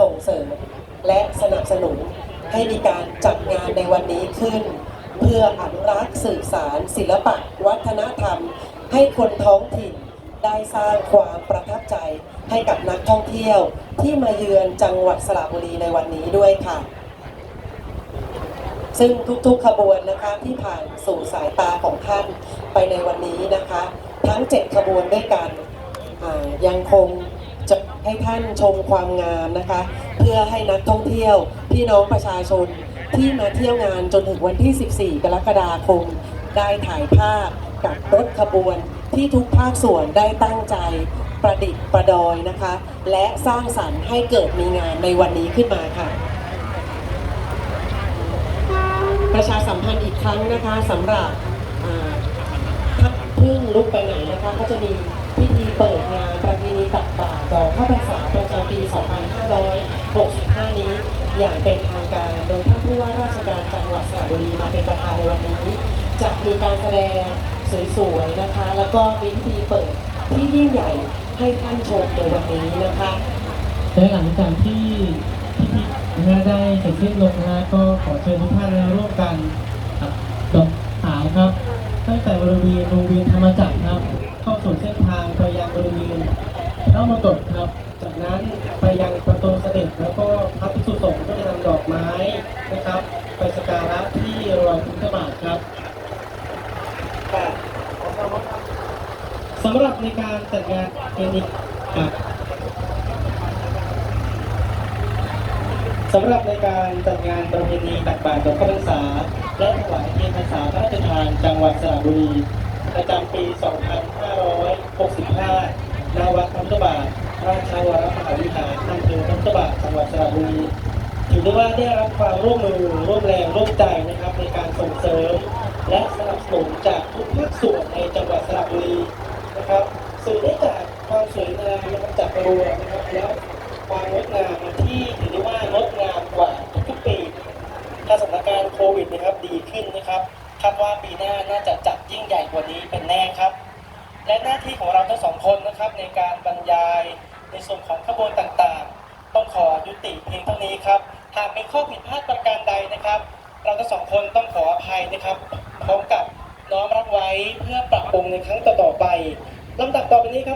ส่งเสริมและสนับสนุนให้มีการจัดงานในวันนี้ขึ้น เพื่ออนุรักษ์สืบสาร ศิลปะ วัฒนธรรม ให้คนท้องถิ่นได้สร้างความประทับใจให้กับนักท่องเที่ยวที่มาเยือนจังหวัดสระบุรีในวันนี้ด้วยค่ะ ซึ่งทุกๆขบวนนะคะที่ผ่านสู่สายตาของท่านไปในวันนี้นะคะ ทั้ง 7 ขบวนด้วยกันยังคง ให้ท่านชมความงามนะคะ เพื่อให้นักท่องเที่ยวพี่น้องประชาชนที่มาเที่ยวงานจนถึงวันที่ 14 กรกฎาคม ได้ถ่ายภาพกับรถขบวนที่ทุกภาคส่วนได้ตั้งใจประดิษฐ์ประดอยนะคะ และสร้างสรรค์ให้เกิดมีงานในวันนี้ขึ้นมาค่ะ ประชาสัมพันธ์อีกครั้งนะคะสำหรับอ่าถ้าเพิ่งลุกไปไหนนะคะ ก็จะมีพิธีเปิดงาน 2565 นี้ อย่างเป็นทางการ โดยท่านผู้ว่าราชการจังหวัดสระบุรีมาเป็นประธานในวันนี้จะมีการแสดงสวยๆนะคะ แล้วก็มีพิธีเปิดที่ยิ่งใหญ่ให้ท่านชมในวันนี้นะคะและหลังจากที่พิธีนะได้เสร็จสิ้นลงนะก็ขอเชิญทุกท่านร่วมกันตัดอกขาวครับ ตั้งแต่บริเวณโรงเรียนธรรมจักรครับ เข้าสู่เส้นทางไปยังบริเวณพระมรกครับ จากนั้นไปยังประ ด็จแล้วก็พระภิกษุสงฆ์ก็จะนำดอกไม้นะครับ ไปสักการะที่รอยพุทธบาทครับสำหรับในการจัดงานเป็นอีกครับสำหรับในการจัดงานประเพณีตักบาตรดอกพรรษา และถวายเทียนพรรษาพระราชทานจังหวัดสระบุรีประจำปี 2565 ณ วัดพุทธบาท ราชวรมหาวิหารอำเภอพระพุทธบาทจังหวัดสระบุรีถือได้ว่าได้รับความร่วมมือร่วมแรงร่วมใจนะครับในการส่งเสริม และสนับสนุนจากทุกภาคส่วนในจังหวัดสระบุรีนะครับสื่อได้จากความสวยงามนะครับจากกระบวนนะครับแล้วความงดงามที่ถือได้ว่างดงามกว่าทุกปีถ้าสถานการณ์โควิดนะครับดีขึ้นนะครับคาดว่าปีหน้าน่าจะจัดยิ่งใหญ่กว่านี้เป็นแน่ครับ และหน้าที่ของเราทั้งสองคนนะครับในการ ส่วนของขบวนต่างๆ ต้องขอยุติเพียงเท่านี้ครับ หากมีข้อผิดพลาดประการใดนะครับ เราทั้งสองคนต้องขออภัยนะครับพร้อมกับน้อมรับไว้เพื่อปรับปรุงในครั้งต่อๆไปลำดับต่อไปนี้ครับ